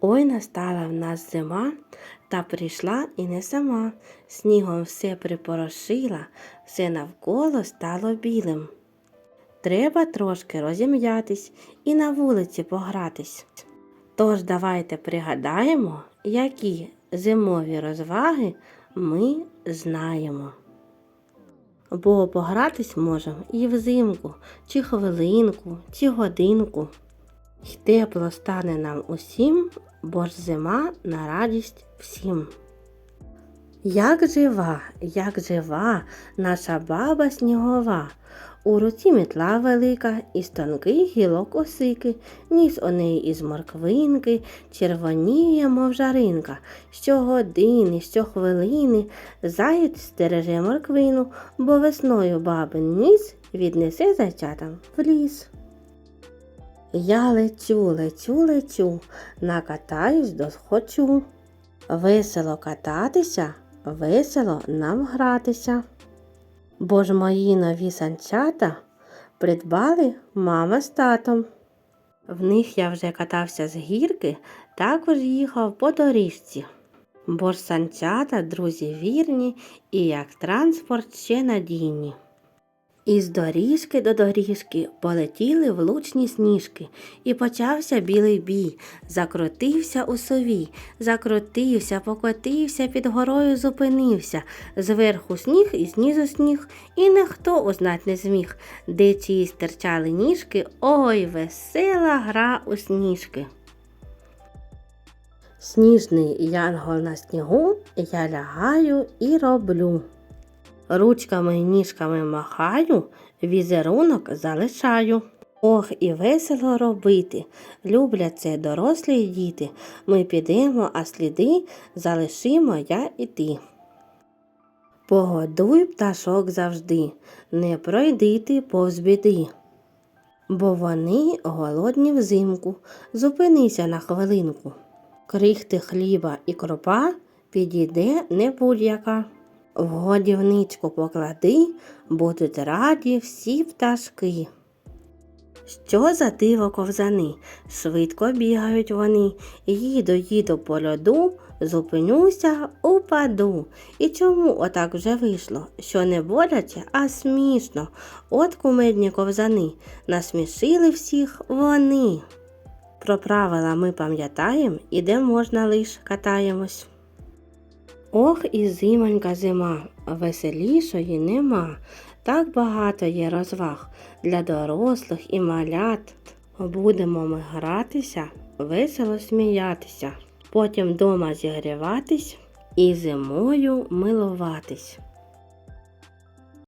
Ой настала в нас зима, та прийшла і не сама. Снігом все припорошила, все навколо стало білим. Треба трошки розім'ятись і на вулиці погратись. Тож давайте пригадаємо, які зимові розваги ми знаємо. Бо погратись можемо і взимку, чи хвилинку, чи годинку. Й тепло стане нам усім, бо ж зима на радість всім. Як жива, як жива наша баба снігова, у руці мітла велика, із тонких гілок осики, ніс у неї із морквинки, червоніє, мов жаринка. Щогодини, щохвилини заєць стереже морквину, бо весною бабин ніс віднесе зайчатам в ліс. Я лечу, лечу, лечу, накатаюсь досхочу. Весело кататися, весело нам гратися. Бо ж мої нові санчата придбали мама з татом. В них я вже катався з гірки, також їхав по доріжці. Бо ж санчата, друзі, вірні і як транспорт ще надійні. Із доріжки до доріжки полетіли влучні сніжки, і почався білий бій. Закрутився у сові, закрутився, покотився, під горою зупинився. Зверху сніг і знизу сніг, і ніхто узнать не зміг, де чиї стирчали ніжки, ой, весела гра у сніжки. Сніжний янгол на снігу я лягаю і роблю. Ручками й ніжками махаю, візерунок залишаю. Ох, і весело робити. Люблять це дорослі діти. Ми підемо, а сліди залишимо я і ти. Погодуй пташок завжди, не пройди ти повз біди. Бо вони голодні взимку, зупинися на хвилинку. Крихти хліба і кропа підійде не будь-яка. В годівничку поклади, будуть раді всі пташки. Що за диво ковзани? Швидко бігають вони. Їду, їду по льоду, зупинюся, упаду. І чому отак вже вийшло? Що не боляче, а смішно. От кумедні ковзани. Насмішили всіх вони. Про правила ми пам'ятаємо і де можна лиш катаємось. Ох і зимонька зима, веселішої нема. Так багато є розваг для дорослих і малят. Будемо ми гратися, весело сміятися, потім дома зігріватись і зимою милуватись.